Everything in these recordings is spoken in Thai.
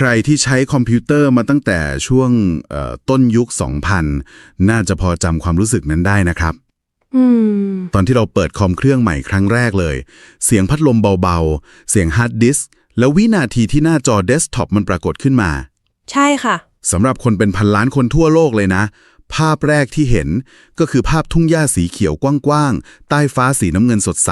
ใครที่ใช้คอมพิวเตอร์มาตั้งแต่ช่วงเอ่อต้นยุค 2000 น่าจะพอจำความรู้สึกนั้นได้นะครับอืมตอนที่เราเปิดคอมเครื่องใหม่ครั้งแรกเลย เสียงพัดลมเบาๆ เสียงฮาร์ดดิสก์แล้ววินาทีที่หน้าจอเดสก์ท็อปมันปรากฏขึ้นมา ใช่ค่ะสำหรับคนเป็นพันล้านคนทั่วโลกเลยนะ ภาพแรกที่เห็นก็คือภาพทุ่งหญ้าสีเขียวกว้างๆ ใต้ฟ้าสีน้ำเงินสดใส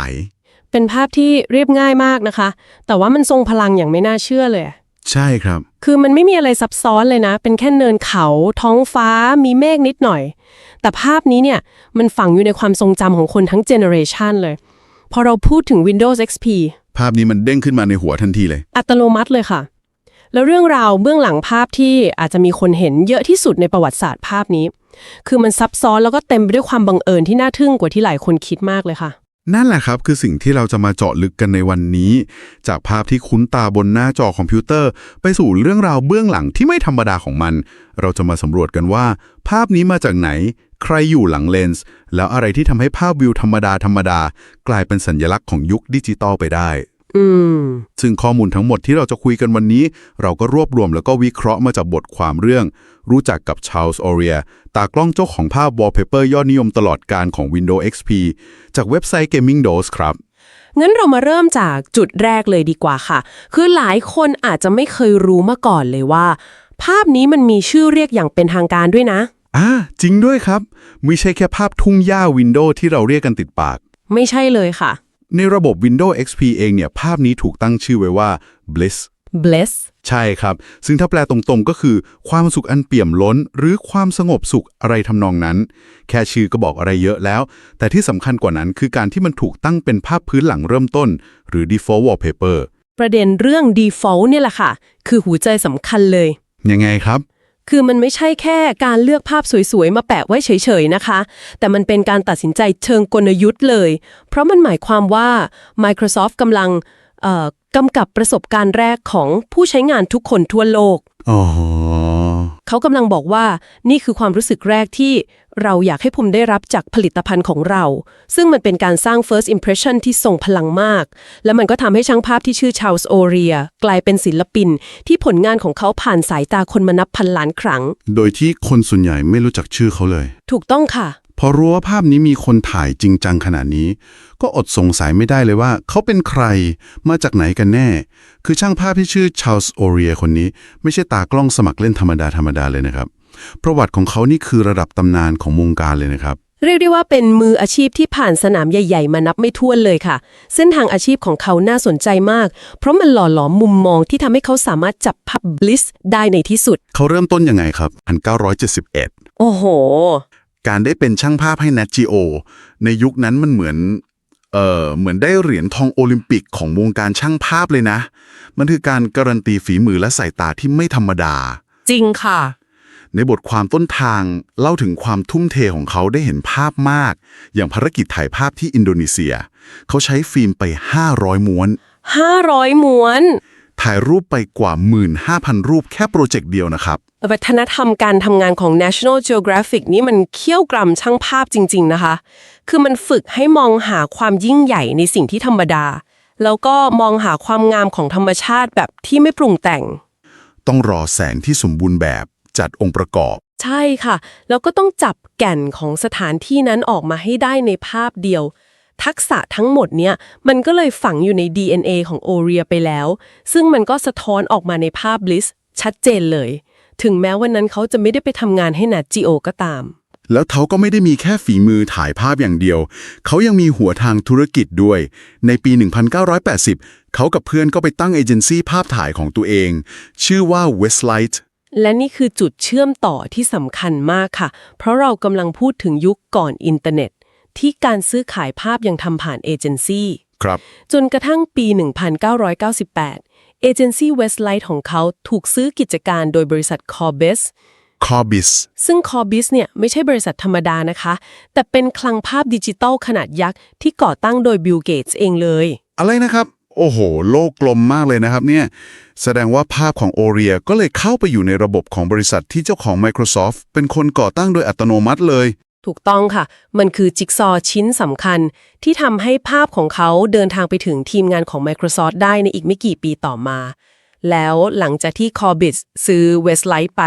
เป็นภาพที่เรียบง่ายมากนะคะ แต่ว่ามันทรงพลังอย่างไม่น่าเชื่อเลย ใช่ครับ คือมันไม่มีอะไรซับซ้อนเลยนะ เป็นแค่เนินเขาท้องฟ้ามีเมฆนิดหน่อย แต่ภาพนี้เนี่ยมันฝังอยู่ในความทรงจำของคนทั้งเจเนอเรชันเลย พอเราพูดถึง Windows XP ภาพนี้มันเด้งขึ้นมาในหัวทันทีเลย อัตโนมัติเลยค่ะ แล้วเรื่องราวเบื้องหลังภาพที่อาจจะมีคนเห็นเยอะที่สุดในประวัติศาสตร์ภาพนี้ คือมันซับซ้อนแล้วก็เต็มไปด้วยความบังเอิญที่น่าทึ่งกว่าที่หลายคนคิดมากเลยค่ะ นั่นแหละครับคือสิ่งที่เราจะมาเจาะลึกกันในวันนี้ จากภาพที่คุ้นตาบนหน้าจอคอมพิวเตอร์ ไปสู่เรื่องราวเบื้องหลังที่ไม่ธรรมดาของมัน เราจะมาสำรวจกันว่า ภาพนี้มาจากไหน ใครอยู่หลังเลนส์ แล้วอะไรที่ทำให้ภาพวิวธรรมดาธรรมดากลายเป็นสัญลักษณ์ของยุคดิจิตอลไปได้ อืม ซึ่งข้อมูลทั้งหมดที่เราจะคุยกันวันนี้ เราก็รวบรวมแล้วก็วิเคราะห์มาจากบทความเรื่อง รู้จักกับชาลส์ออเรียตากล้องเจ้าของภาพ wallpaper ยอดนิยมตลอดการของ Windows XP จากเว็บไซต์ Gaming Dose ครับงั้นเรามาเริ่มจากจุดแรกเลยดีกว่าค่ะ คือหลายคนอาจจะไม่เคยรู้มาก่อนเลยว่า ภาพนี้มันมีชื่อเรียกอย่างเป็นทางการด้วยนะ อ่าจริงด้วยครับ ไม่ใช่แค่ภาพทุ่งหญ้า Windows ที่เราเรียกกันติดปาก ไม่ใช่เลยค่ะ ในระบบ Windows XP เองเนี่ยภาพนี้ถูกตั้งชื่อไว้ว่า Bliss bless ใช่ครับ ซึ่งถ้าแปลตรงๆก็คือ ความสุขอันเปี่ยมล้น หรือความสงบสุขอะไรทำนองนั้น แค่ชื่อก็บอกอะไรเยอะแล้ว แต่ที่สำคัญกว่านั้นคือการที่มันถูกตั้งเป็นภาพพื้นหลังเริ่มต้น หรือ default wallpaper ประเด็นเรื่อง default เนี่ยแหละค่ะ คือหัวใจสำคัญเลย ยังไงครับ คือมันไม่ใช่แค่การเลือกภาพสวยๆ มาแปะไว้เฉยๆนะคะ แต่มันเป็นการตัดสินใจเชิงกลยุทธ์เลย เพราะมันหมายความว่า Microsoft กำลังกำกับประสบการณ์แรกของผู้ใช้งานทุกคนทั่วโลก อ๋อ เขากำลังบอกว่านี่คือความรู้สึกแรกที่เราอยากให้ภูมิได้รับจากผลิตภัณฑ์ของเรา ซึ่งมันเป็นการสร้าง first impression ที่ทรงพลังมาก และมันก็ทำให้ช่างภาพที่ชื่อชา l ส์โอเรียกลายเป็นศิลปิน ที่ผลงานของเขาผ่านสายตาคนมานับพันล้านครั้ง โดยที่คนส่วนใหญ่ไม่รู้จักชื่อเขาเลย ถูกต้องค่ะ พอรู้ว่าภาพนี้มีคนถ่ายจริงจังขนาดนี้ ก็อดสงสัยไม่ได้เลยว่า เขาเป็นใครมาจากไหนกันแน่ คือช่างภาพที่ชื่อชาลส์โอเรียคนนี้ ไม่ใช่ตากล้องสมัครเล่นธรรมดาธรรมดาเลยนะครับ ประวัติของเขานี่คือระดับตำนานของวงการเลยนะครับ เรียกได้ว่าเป็นมืออาชีพที่ผ่านสนามใหญ่ ๆ มานับไม่ถ้วนเลยค่ะ เส้นทางอาชีพของเขาน่าสนใจมาก เพราะมันหล่อหลอมมุมมองที่ทำให้เขาสามารถจับภาพบลิสได้ในที่สุด เขาเริ่มต้นยังไงครับ1971 โอ้โห การได้เป็นช่างภาพให้ Nat Geo ในยุคนั้นมันเหมือน เอ่อเหมือนได้เหรียญทองโอลิมปิกของวงการช่างภาพเลยนะ มันคือการการันตีฝีมือและสายตาที่ไม่ธรรมดา จริงค่ะ ในบทความต้นทางเล่าถึงความทุ่มเทของเขาได้เห็นภาพมาก อย่างภารกิจถ่ายภาพที่อินโดนีเซีย เขาใช้ฟิล์มไป 500 ม้วน 500 ม้วน ถ่ายรูปไปกว่า 15,000 รูปแค่โปรเจกต์เดียวนะครับ วัฒนธรรมการทำงานของ National Geographic นี่มันเคี่ยวกรำช่างภาพจริง ๆ นะคะ คือมันฝึกให้มองหาความยิ่งใหญ่ในสิ่งที่ธรรมดา แล้วก็มองหาความงามของธรรมชาติแบบที่ไม่ปรุงแต่ง ต้องรอแสงที่สมบูรณ์แบบจัดองค์ประกอบ ใช่ค่ะ แล้วก็ต้องจับแก่นของสถานที่นั้นออกมาให้ได้ในภาพเดียว ทักษะทั้งหมดเนี่ย มันก็เลยฝังอยู่ใน DNA ของโอเรียไปแล้ว ซึ่งมันก็สะท้อนออกมาในภาพบลิสชัดเจนเลย ถึงแม้วันนั้นเขาจะไม่ได้ไปทำงานให้นาจิโอก็ตาม แล้วเขาก็ไม่ได้มีแค่ฝีมือถ่ายภาพอย่างเดียว เขายังมีหัวทางธุรกิจด้วย ในปี 1980 เขากับเพื่อนก็ไปตั้งเอเจนซี่ภาพถ่ายของตัวเอง ชื่อว่า Westlight และนี่คือจุดเชื่อมต่อที่สำคัญมากค่ะ เพราะเรากำลังพูดถึงยุคก่อนอินเทอร์เน็ต ที่การซื้อขายภาพยังทำผ่านเอเจนซี่ ครับ จนกระทั่งปี 1998 เอเจนซี่ Westlight ของเขาถูกซื้อกิจการโดยบริษัท Corbis Corbis ซึ่ง Corbis เนี่ยไม่ใช่บริษัทธรรมดานะคะ แต่เป็นคลังภาพดิจิตอลขนาดยักษ์ ที่ก่อตั้งโดย Bill Gates เองเลย อะไรนะครับ โอ้โห โลกกลมมากเลยนะครับเนี่ย แสดงว่าภาพของโอเรียก็เลยเข้าไปอยู่ในระบบของบริษัทที่เจ้าของ Microsoft เป็นคนก่อตั้งโดยอัตโนมัติเลย ถูกต้องค่ะ มันคือจิ๊กซอว์ชิ้นสำคัญ ที่ทำให้ภาพของเขาเดินทางไปถึงทีมงานของ Microsoft ได้ในอีกไม่กี่ปีต่อมา แล้วหลังจากที่คอบิสซื้อเวสไลท์ไป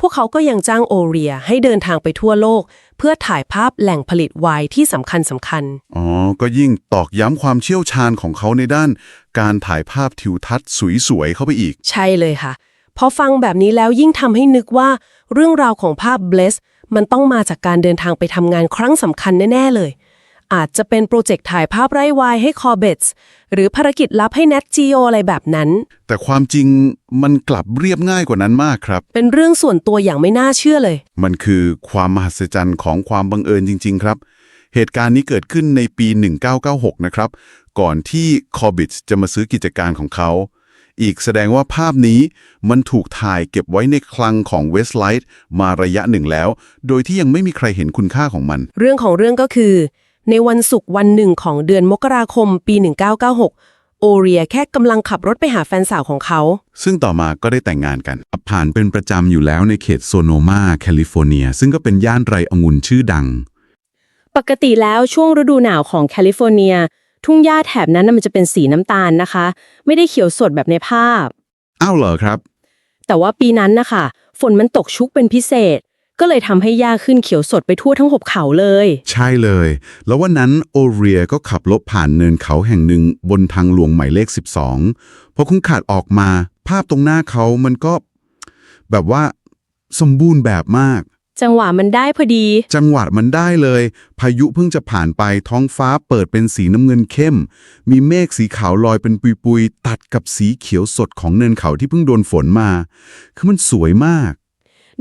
พวกเขาก็ยังจ้างโอเรียให้เดินทางไปทั่วโลก เพื่อถ่ายภาพแหล่งผลิตไวน์ที่สำคัญสำคัญ อ๋อ ก็ยิ่งตอกย้ำความเชี่ยวชาญของเขาในด้าน การถ่ายภาพทิวทัศน์สวยๆเข้าไปอีก ใช่เลยค่ะ พอฟังแบบนี้แล้วยิ่งทำให้นึกว่า เรื่องราวของภาพ Bless มันต้องมาจากการเดินทางไปทำงานครั้งสำคัญแน่ ๆ เลย อาจจะเป็นโปรเจกต์ถ่ายภาพไร้วายให้ Corbett หรือภารกิจลับให้ Nat Geo อะไรแบบนั้น แต่ความจริงมันกลับเรียบง่ายกว่านั้นมากครับ เป็นเรื่องส่วนตัวอย่างไม่น่าเชื่อเลย มันคือความมหัศจรรย์ของความบังเอิญจริง ๆ ครับ เหตุการณ์นี้เกิดขึ้นในปี 1996 นะครับ ก่อนที่คอบิทจะมาซื้อกิจการของเขา อีกแสดงว่าภาพนี้มันถูกถ่ายเก็บไว้ในคลังของ Westlight มาระยะหนึ่งแล้ว โดยที่ยังไม่มีใครเห็นคุณค่าของมัน เรื่องของเรื่องก็คือ ในวันศุกร์วันหนึ่งของเดือนมกราคมปี 1996 โอเรียแค่กำลังขับรถไปหาแฟนสาวของเขา ซึ่งต่อมาก็ได้แต่งงานกันผ่านเป็นประจำอยู่แล้วในเขตโซโนมาแคลิฟอร์เนีย ซึ่งก็เป็นย่านไรองุ่นชื่อดัง ปกติแล้วช่วงฤดูหนาวของแคลิฟอร์เนีย ทุ่งหญ้าแถบนั้นน่ะมันจะเป็นสีน้ำตาลนะคะ ไม่ได้เขียวสดแบบในภาพ อ้าวเหรอครับ แต่ว่าปีนั้นนะคะฝนมันตกชุกเป็นพิเศษ ก็เลยทำให้หญ้าขึ้นเขียวสดไปทั่วทั้งหุบเขาเลย ใช่เลย แล้ววันนั้นโอเรียก็ขับรถผ่านเนินเขาแห่งหนึ่งบนทางหลวงหมายเลข 12พอคุ้งขาดออกมา ภาพตรงหน้าเขามันก็ แบบว่า สมบูรณ์แบบมาก จังหวะมันได้พอดี จังหวะมันได้เลย พายุเพิ่งจะผ่านไปท้องฟ้าเปิดเป็นสีน้ำเงินเข้ม มีเมฆสีขาวลอยเป็นปุยๆ ตัดกับสีเขียวสดของเนินเขาที่เพิ่งโดนฝนมา คือมันสวยมาก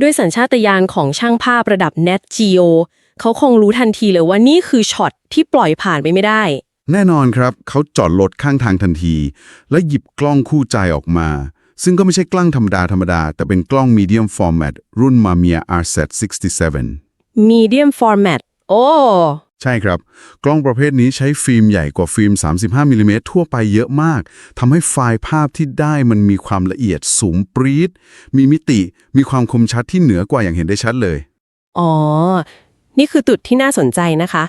ด้วยสัญชาตญาณของช่างภาพระดับ Nat Geo เขาคงรู้ทันทีเลยว่านี่คือช็อตที่ปล่อยผ่านไปไม่ได้ แน่นอนครับ เขาจอดรถข้างทางทันที และหยิบกล้องคู่ใจออกมา ซึ่งก็ไม่ใช่กล้องธรรมดาธรรมดา แต่เป็นกล้อง medium format รุ่น Mamiya RZ 67 Medium Format โอ้ใช่ครับ กล้องประเภทนี้ใช้ฟิล์มใหญ่กว่าฟิล์ม 35มิลลิเมตรทั่วไปเยอะมากทำให้ไฟล์ภาพที่ได้มันมีความละเอียดสูงปรี๊ด มีมิติ มีความคมชัดที่เหนือกว่าอย่างเห็นได้ชัดเลย อ๋อ นี่คือจุดที่น่าสนใจนะคะ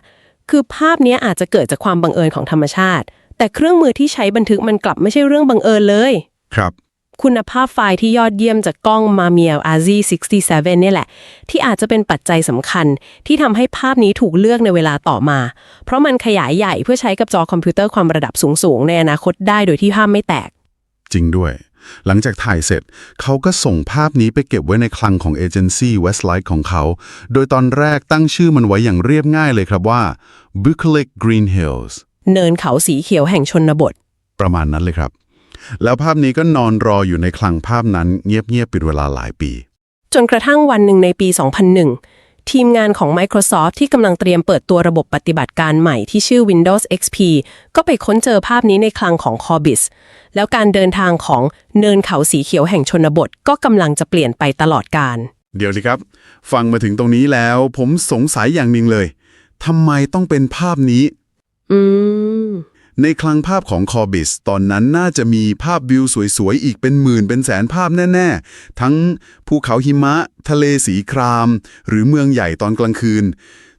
คือภาพเนี้ยอาจจะเกิดจากความบังเอิญของธรรมชาติ แต่เครื่องมือที่ใช้บันทึกมันกลับไม่ใช่เรื่องบังเอิญเลย ครับ คุณภาพไฟล์ที่ยอดเยี่ยมจากกล้อง Mamiya RZ 67เนี่ยแหละ ที่อาจจะเป็นปัจจัยสำคัญ ที่ทำให้ภาพนี้ถูกเลือกในเวลาต่อมา เพราะมันขยายใหญ่เพื่อใช้กับจอคอมพิวเตอร์ความระดับสูง ๆ ในอนาคตได้โดยที่ภาพไม่แตก จริงด้วย หลังจากถ่ายเสร็จ เขาก็ส่งภาพนี้ไปเก็บไว้ในคลังของเอเจนซี่ Westlight ของเขา โดยตอนแรกตั้งชื่อมันไว้อย่างเรียบง่ายเลยครับว่า Bucolic Green Hills เนินเขาสีเขียวแห่งชนบท ประมาณนั้นเลยครับ แล้วภาพนี้ก็นอนรออยู่ในคลังภาพนั้นเงียบๆปิดเวลาหลายปี จนกระทั่งวันหนึ่งในปี 2001 ทีมงานของ Microsoft ที่กำลังเตรียมเปิดตัวระบบปฏิบัติการใหม่ที่ชื่อ Windows XP ก็ไปค้นเจอภาพนี้ในคลังของ Corbis แล้วการเดินทางของเนินเขาสีเขียวแห่งชนบทก็กำลังจะเปลี่ยนไปตลอดกาลเดี๋ยวสิครับ ฟังมาถึงตรงนี้แล้ว ผมสงสัยอย่างหนึ่งเลยทำไมต้องเป็นภาพนี้ อืม ในคลังภาพของคอบิสตอนนั้นน่าจะมีภาพวิวสวยๆ อีกเป็นหมื่นเป็นแสนภาพแน่ๆ ทั้งภูเขาหิมะ ทะเลสีคราม หรือเมืองใหญ่ตอนกลางคืน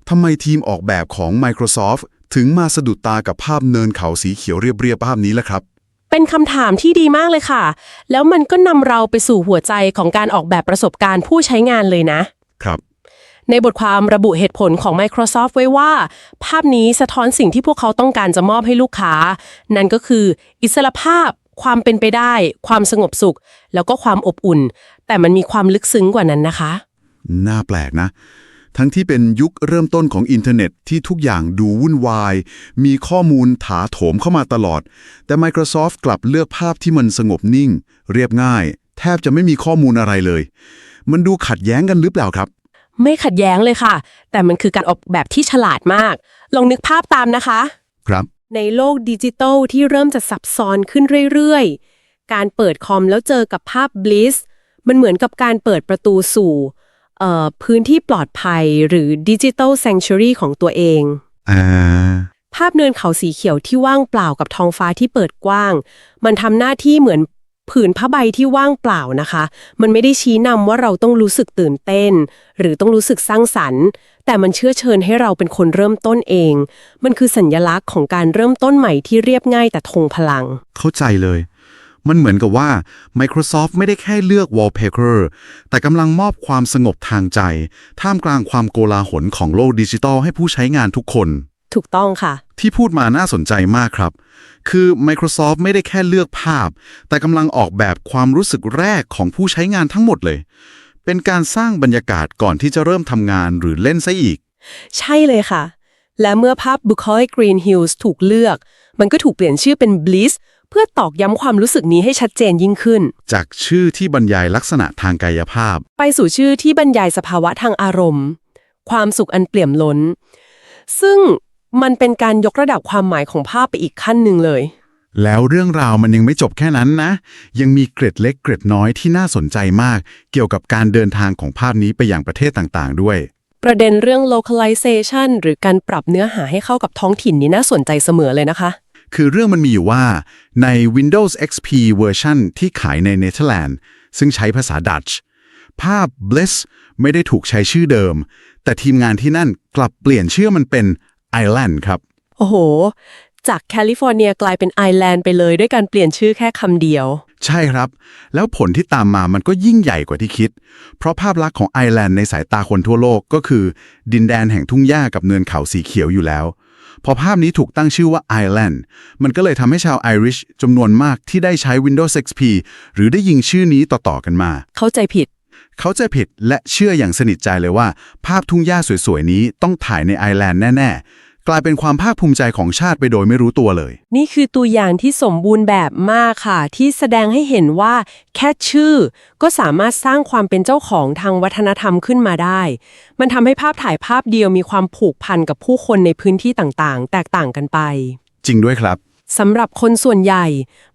ทำไมทีมออกแบบของ Microsoft ถึงมาสะดุดตากับภาพเนินเขาสีเขียวเรียบๆภาพนี้ล่ะครับ เป็นคำถามที่ดีมากเลยค่ะ แล้วมันก็นำเราไปสู่หัวใจของการออกแบบประสบการณ์ผู้ใช้งานเลยนะ ในบทความระบุเหตุผลของ Microsoft ไว้ว่า ภาพนี้สะท้อนสิ่งที่พวกเขาต้องการจะมอบให้ลูกค้า นั่นก็คือ อิสรภาพ ความเป็นไปได้ ความสงบสุข แล้วก็ความอบอุ่น แต่มันมีความลึกซึ้งกว่านั้นนะคะ น่าแปลกนะ ทั้งที่เป็นยุคเริ่มต้นของอินเทอร์เน็ตที่ทุกอย่างดูวุ่นวาย มีข้อมูลถาโถมเข้ามาตลอด แต่ Microsoft กลับเลือกภาพที่มันสงบนิ่ง เรียบง่าย แทบจะไม่มีข้อมูลอะไรเลย มันดูขัดแย้งกันหรือเปล่าครับ ไม่ขัดแย้งเลยค่ะ แต่มันคือการออกแบบที่ฉลาดมาก ลองนึกภาพตามนะคะ ครับ ในโลกดิจิทัลที่เริ่มจะซับซ้อนขึ้นเรื่อยๆ การเปิดคอมแล้วเจอกับภาพ Bliss มันเหมือนกับการเปิดประตูสู่เอ่อพื้นที่ปลอดภัยหรือดิจิทัล s ซ n ช u รีของตัวเองอ่าภาพเนินเขาสีเขียวที่ว่างเปล่ากับท้องฟ้าที่เปิดกว้าง มันทำหน้าที่เหมือน ผืนผ้าใบที่ว่างเปล่านะคะ มันไม่ได้ชี้นำว่าเราต้องรู้สึกตื่นเต้น หรือต้องรู้สึกสร้างสรรค์ แต่มันเชื่อเชิญให้เราเป็นคนเริ่มต้นเอง มันคือสัญญลักษณ์ของการเริ่มต้นใหม่ที่เรียบง่ายแต่ทงพลัง เข้าใจเลย มันเหมือนกับว่า Microsoft ไม่ได้แค่เลือก wallpaper แต่กำลังมอบความสงบทางใจ ท่ามกลางความโกลาหลของโลกดิจิทัลให้ผู้ใช้งานทุกคน ถูกต้องค่ะ ที่พูดมาน่าสนใจมากครับ คือ Microsoft ไม่ได้แค่เลือกภาพ แต่กำลังออกแบบความรู้สึกแรกของผู้ใช้งานทั้งหมดเลย เป็นการสร้างบรรยากาศก่อนที่จะเริ่มทำงานหรือเล่นซะอีก ใช่เลยค่ะ และเมื่อภาพ Bucolic Green Hills ถูกเลือก มันก็ถูกเปลี่ยนชื่อเป็น Bliss เพื่อตอกย้ำความรู้สึกนี้ให้ชัดเจนยิ่งขึ้น จากชื่อที่บรรยายลักษณะทางกายภาพ ไปสู่ชื่อที่บรรยายสภาวะทางอารมณ์ ความสุขอันเปี่ยมล้น ซึ่ง มันเป็นการยกระดับความหมายของภาพไปอีกขั้นหนึ่งเลย แล้วเรื่องราวมันยังไม่จบแค่นั้นนะ ยังมีเกร็ดเล็กเกร็ดน้อยที่น่าสนใจมาก เกี่ยวกับการเดินทางของภาพนี้ไปยังประเทศต่างๆ ด้วย ประเด็นเรื่อง localization หรือการปรับเนื้อหาให้เข้ากับท้องถิ่นนี่น่าสนใจเสมอเลยนะคะ คือเรื่องมันมีอยู่ว่าใน Windows XP เวอร์ชันที่ขายในเนเธอร์แลนด์ซึ่งใช้ภาษาดัตช์ภาพ Bliss ไม่ได้ถูกใช้ชื่อเดิม แต่ทีมงานที่นั่นกลับเปลี่ยนชื่อมันเป็น Island ครับ โอ้โห จากแคลิฟอร์เนียกลายเป็นไอแลนด์ไปเลยด้วยการเปลี่ยนชื่อแค่คำเดียว ใช่ครับ แล้วผลที่ตามมามันก็ยิ่งใหญ่กว่าที่คิด เพราะภาพลักษณ์ของไอร์แลนด์ในสายตาคนทั่วโลกก็คือ ดินแดนแห่งทุ่งหญ้ากับเนินเขาสีเขียวอยู่แล้ว พอภาพนี้ถูกตั้งชื่อว่า Ireland มันก็เลยทำให้ชาวไอริชจำนวนมากที่ได้ใช้ Windows XP หรือได้ยิงชื่อนี้ต่อๆกันมา เข้าใจผิด เขาใจะผิดและเชื่ออย่างสนิทใจเลยว่า ภาพทุ่งหญ้าสวยๆนี้ต้องถ่ายในไอร์แลนด์แน่ ๆ กลายเป็นความภาคภูมิใจของชาติไปโดยไม่รู้ตัวเลย นี่คือตัวอย่างที่สมบูรณ์แบบมากค่ะ ที่แสดงให้เห็นว่า แค่ชื่อ ก็สามารถสร้างความเป็นเจ้าของทางวัฒนธรรมขึ้นมาได้ มันทำให้ภาพถ่ายภาพเดียวมีความผูกพันกับผู้คนในพื้นที่ต่างๆ แตกต่างกันไป จริงด้วยครับสำหรับคนส่วนใหญ่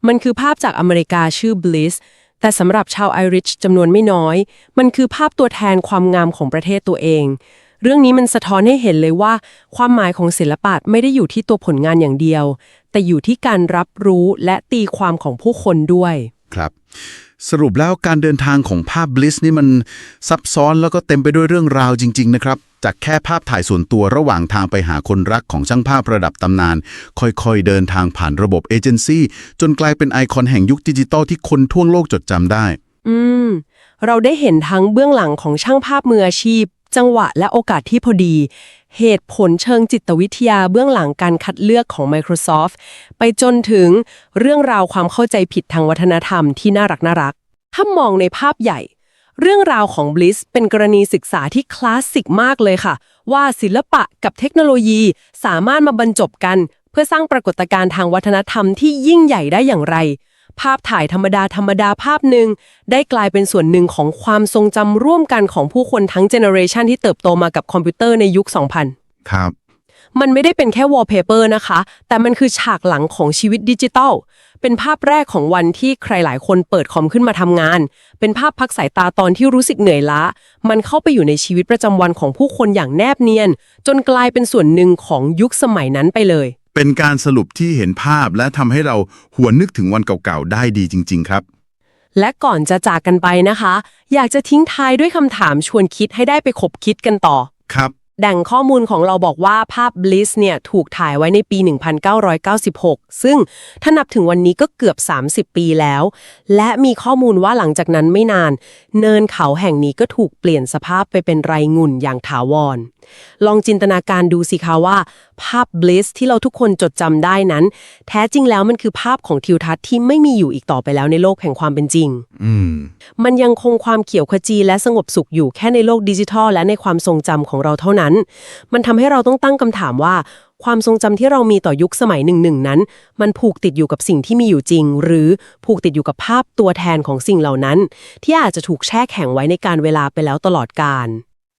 มันคือภาพจากอเมริกาชื่อ Bliss แต่สำหรับชาวไอริชจำนวนไม่น้อย มันคือภาพตัวแทนความงามของประเทศตัวเอง เรื่องนี้มันสะท้อนให้เห็นเลยว่า ความหมายของศิลปะไม่ได้อยู่ที่ตัวผลงานอย่างเดียว แต่อยู่ที่การรับรู้และตีความของผู้คนด้วย ครับ สรุปแล้วการเดินทางของภาพ Bliss นี่มันซับซ้อนแล้วก็เต็มไปด้วยเรื่องราวจริง ๆ นะครับ จากแค่ภาพถ่ายส่วนตัวระหว่างทางไปหาคนรักของช่างภาพระดับตำนาน ค่อยๆ เดินทางผ่านระบบเอเจนซี่จนกลายเป็นไอคอนแห่งยุคดิจิตอลที่คนทั่วโลกจดจำได้ อืม เราได้เห็นทั้งเบื้องหลังของช่างภาพมืออาชีพ จังหวะและโอกาสที่พอดี เหตุผลเชิงจิตวิทยาเบื้องหลังการคัดเลือกของ Microsoft ไปจนถึงเรื่องราวความเข้าใจผิดทางวัฒนธรรมที่น่ารักน่ารัก ถ้ามองในภาพใหญ่ เรื่องราวของ Bliss เป็นกรณีศึกษาที่คลาสสิกมากเลยค่ะ ว่าศิลปะกับเทคโนโลยีสามารถมาบรรจบกัน เพื่อสร้างปรากฏการณ์ทางวัฒนธรรมที่ยิ่งใหญ่ได้อย่างไร ภาพถ่ายธรรมดาธรรมดาภาพหนึ่งได้กลายเป็นส่วนหนึ่งของความทรงจำร่วมกันของผู้คนทั้งเจเนอเรชันที่เติบโตมากับคอมพิวเตอร์ในยุค 2000 ครับ มันไม่ได้เป็นแค่วอลเปเปอร์นะคะ แต่มันคือฉากหลังของชีวิตดิจิทัลเป็นภาพแรกของวันที่ใครหลายคนเปิดคอมขึ้นมาทำงาน เป็นภาพพักสายตาตอนที่รู้สึกเหนื่อยล้า มันเข้าไปอยู่ในชีวิตประจำวันของผู้คนอย่างแนบเนียน จนกลายเป็นส่วนหนึ่งของยุคสมัยนั้นไปเลย เป็นการสรุปที่เห็นภาพและทำให้เราหวนนึกถึงวันเก่าๆ ได้ดีจริง ๆ ครับ และก่อนจะจากกันไปนะคะ อยากจะทิ้งท้ายด้วยคำถามชวนคิดให้ได้ไปขบคิดกันต่อ ครับ แด่งข้อมูลของเราบอกว่าภาพ Bliss เนี่ยถูกถ่ายไว้ในปี 1996 ซึ่งถ้านับถึงวันนี้ก็เกือบ 30 ปีแล้ว และมีข้อมูลว่าหลังจากนั้นไม่นาน เนินเขาแห่งนี้ก็ถูกเปลี่ยนสภาพไปเป็นไรงุ่นอย่างถาวร ลองจินตนาการดูสิคะว่า ภาพ Bliss ที่เราทุกคนจดจำได้นั้น แท้จริงแล้วมันคือภาพของทิวทัศน์ที่ไม่มีอยู่อีกต่อไปแล้วในโลกแห่งความเป็นจริง อืม มันยังคงความเขียวขจีและสงบสุขอยู่แค่ในโลกดิจิทัลและในความทรงจำของเราเท่านั้น มันทำให้เราต้องตั้งคำถามว่า ความทรงจำที่เรามีต่อยุคสมัยหนึ่งหนึ่งนั้น มันผูกติดอยู่กับสิ่งที่มีอยู่จริง หรือผูกติดอยู่กับภาพตัวแทนของสิ่งเหล่านั้น ที่อาจจะถูกแช่แข็งไว้ในการเวลาไปแล้วตลอดกาล